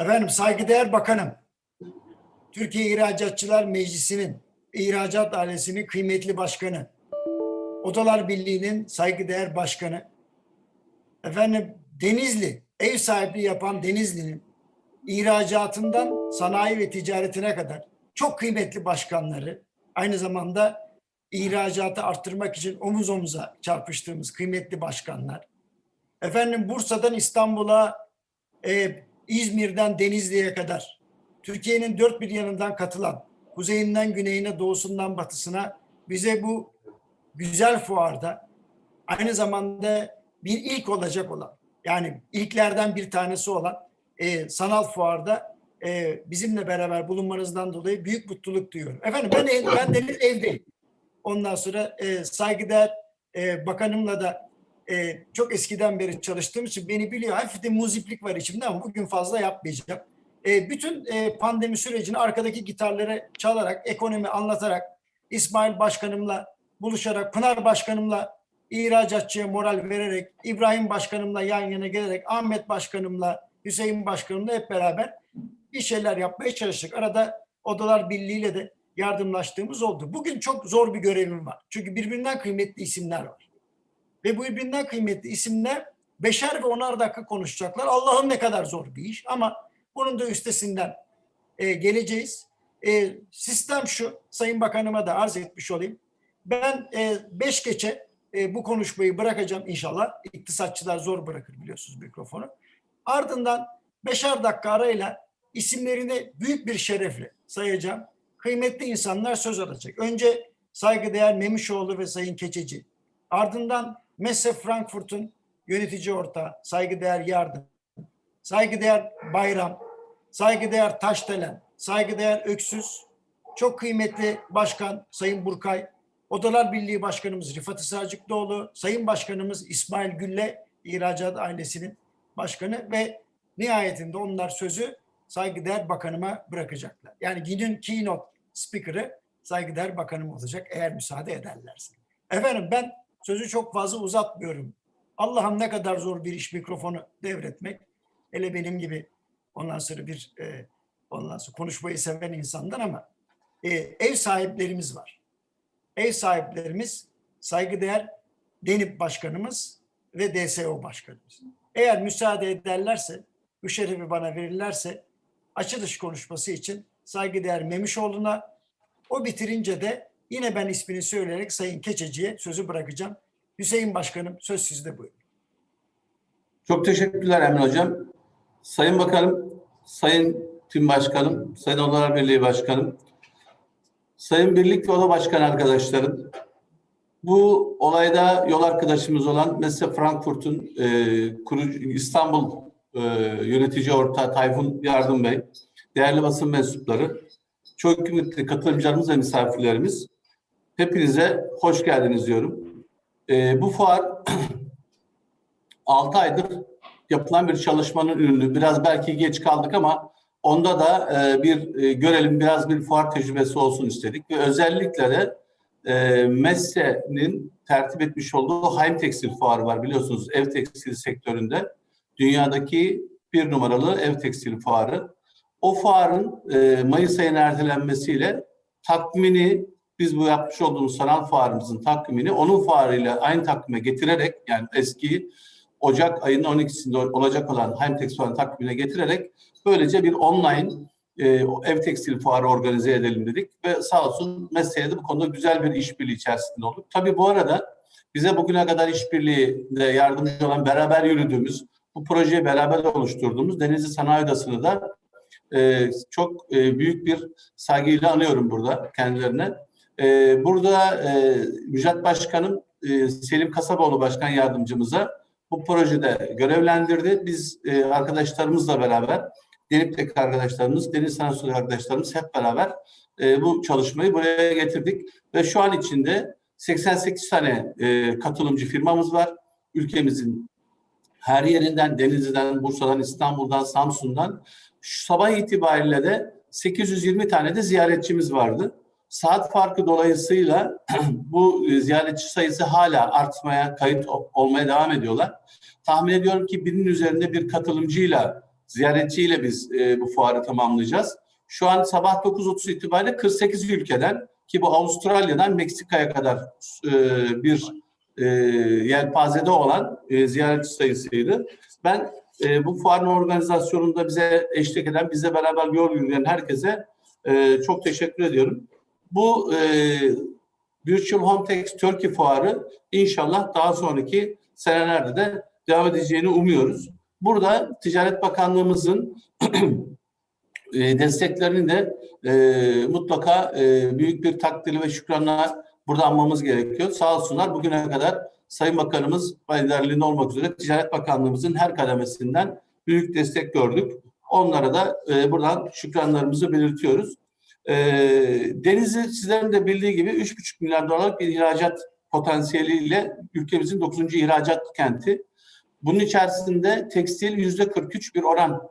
Efendim saygıdeğer bakanım, Türkiye İhracatçılar Meclisi'nin, İhracat Ailesi'nin kıymetli başkanı, Odalar Birliği'nin saygıdeğer başkanı, efendim Denizli, ev sahipliği yapan Denizli'nin ihracatından sanayi ve ticaretine kadar çok kıymetli başkanları, aynı zamanda ihracatı arttırmak için omuz omuza çarpıştığımız kıymetli başkanlar, efendim Bursa'dan İstanbul'a, e, İzmir'den Denizli'ye kadar Türkiye'nin dört bir yanından katılan, kuzeyinden güneyine, doğusundan batısına bize bu güzel fuarda aynı zamanda bir ilk olacak olan, yani ilklerden bir tanesi olan e, sanal fuarda e, bizimle beraber bulunmanızdan dolayı büyük mutluluk duyuyorum. Efendim ben ben Deniz evdeyim. Ondan sonra e, saygıdeğer e, bakanımla da e, çok eskiden beri çalıştığım için beni biliyor. Hafif de muziplik var içimde ama bugün fazla yapmayacağım. E, bütün e, pandemi sürecini arkadaki gitarları çalarak, ekonomi anlatarak, İsmail Başkanımla buluşarak, Pınar Başkanımla ihracatçıya moral vererek, İbrahim Başkanımla yan yana gelerek, Ahmet Başkanımla, Hüseyin Başkanımla hep beraber bir şeyler yapmaya çalıştık. Arada Odalar Birliği'yle de yardımlaştığımız oldu. Bugün çok zor bir görevim var. Çünkü birbirinden kıymetli isimler var. Ve bu birbirinden kıymetli isimler beşer ve onar dakika konuşacaklar. Allah'ım ne kadar zor bir iş ama bunun da üstesinden e, geleceğiz. E, sistem şu, Sayın Bakanıma da arz etmiş olayım. Ben e, beş geçe e, bu konuşmayı bırakacağım inşallah. İktisatçılar zor bırakır biliyorsunuz mikrofonu. Ardından beşer dakika arayla isimlerini büyük bir şerefle sayacağım. Kıymetli insanlar söz alacak. Önce saygıdeğer Memişoğlu ve Sayın Keçeci. Ardından Messe Frankfurt'un yönetici ortağı, saygıdeğer Yardım, saygıdeğer Bayram, saygıdeğer Taşdelen, saygıdeğer Öksüz, çok kıymetli Başkan Sayın Burkay, Odalar Birliği Başkanımız Rifat Isarcıklıoğlu, Sayın Başkanımız İsmail Gülle, İhracat Ailesi'nin başkanı ve nihayetinde onlar sözü saygıdeğer bakanıma bırakacaklar. Yani günün keynote speaker'ı saygıdeğer bakanım olacak eğer müsaade ederlerse. Efendim ben sözü çok fazla uzatmıyorum. Allah'ım ne kadar zor bir iş mikrofonu devretmek. Hele benim gibi ondan sonra bir e, ondan sonra konuşmayı seven insandan ama e, ev sahiplerimiz var. Ev sahiplerimiz saygıdeğer Denip Başkanımız ve DSO Başkanımız. Eğer müsaade ederlerse, bu şerefi bana verirlerse açılış konuşması için saygıdeğer Memişoğlu'na o bitirince de yine ben ismini söyleyerek Sayın Keçeci'ye sözü bırakacağım. Hüseyin Başkanım söz sizde buyurun. Çok teşekkürler Emre Hocam. Sayın Bakanım, Sayın Tüm Başkanım, Sayın Odalar Birliği Başkanım, Sayın Birlik ve Oda Başkanı arkadaşlarım, bu olayda yol arkadaşımız olan Messe Frankfurt'un e, kurucu, İstanbul e, yönetici ortağı Tayfun Yardım Bey, değerli basın mensupları, çok kıymetli katılımcılarımız ve misafirlerimiz, hepinize hoş geldiniz diyorum. E, bu fuar 6 aydır yapılan bir çalışmanın ürünü. Biraz belki geç kaldık ama onda da e, bir e, görelim biraz bir fuar tecrübesi olsun istedik ve özellikle de e, Messe'nin tertip etmiş olduğu Haim Tekstil Fuarı var biliyorsunuz ev tekstil sektöründe dünyadaki bir numaralı ev tekstil fuarı. O fuarın e, Mayıs ayına ertelenmesiyle takvimini biz bu yapmış olduğumuz sanal fuarımızın takvimini onun fuarıyla aynı takvime getirerek yani eski Ocak ayının 12'sinde olacak olan Heimtex fuarının takvimine getirerek böylece bir online e, ev tekstil fuarı organize edelim dedik ve sağ olsun mesleğe de bu konuda güzel bir işbirliği içerisinde olduk. Tabii bu arada bize bugüne kadar işbirliğinde yardımcı olan beraber yürüdüğümüz bu projeyi beraber oluşturduğumuz Denizli Sanayi Odası'nı da e, çok e, büyük bir saygıyla anıyorum burada kendilerine. E, burada e, Müjdat Başkanım e, Selim Kasaboğlu Başkan Yardımcımıza bu projede görevlendirdi. Biz e, arkadaşlarımızla beraber, Denip'teki arkadaşlarımız, Deniz Sanayi arkadaşlarımız hep beraber e, bu çalışmayı buraya getirdik. Ve şu an içinde 88 tane e, katılımcı firmamız var. Ülkemizin her yerinden, Denizli'den, Bursa'dan, İstanbul'dan, Samsun'dan. Şu sabah itibariyle de 820 tane de ziyaretçimiz vardı. Saat farkı dolayısıyla bu ziyaretçi sayısı hala artmaya, kayıt olmaya devam ediyorlar. Tahmin ediyorum ki binin üzerinde bir katılımcıyla ziyaretçiyle biz e, bu fuarı tamamlayacağız. Şu an sabah 9.30 itibariyle 48 ülkeden ki bu Avustralya'dan Meksika'ya kadar e, bir e, yelpazede olan e, ziyaretçi sayısıydı. Ben e, bu fuarın organizasyonunda bize eşlik eden, bizle beraber yol yürüyen herkese e, çok teşekkür ediyorum. Bu e, Virtual Hometex Turkey fuarı inşallah daha sonraki senelerde de devam edeceğini umuyoruz. Burada Ticaret Bakanlığımızın e, desteklerini de e, mutlaka e, büyük bir takdiri ve şükranla burada anmamız gerekiyor. Sağ olsunlar bugüne kadar Sayın Bakanımız liderliğinde olmak üzere Ticaret Bakanlığımızın her kademesinden büyük destek gördük. Onlara da e, buradan şükranlarımızı belirtiyoruz. E, Denizli sizlerin de bildiği gibi 3,5 milyar dolarlık bir ihracat potansiyeliyle ülkemizin 9. ihracat kenti. Bunun içerisinde tekstil yüzde 43 bir oran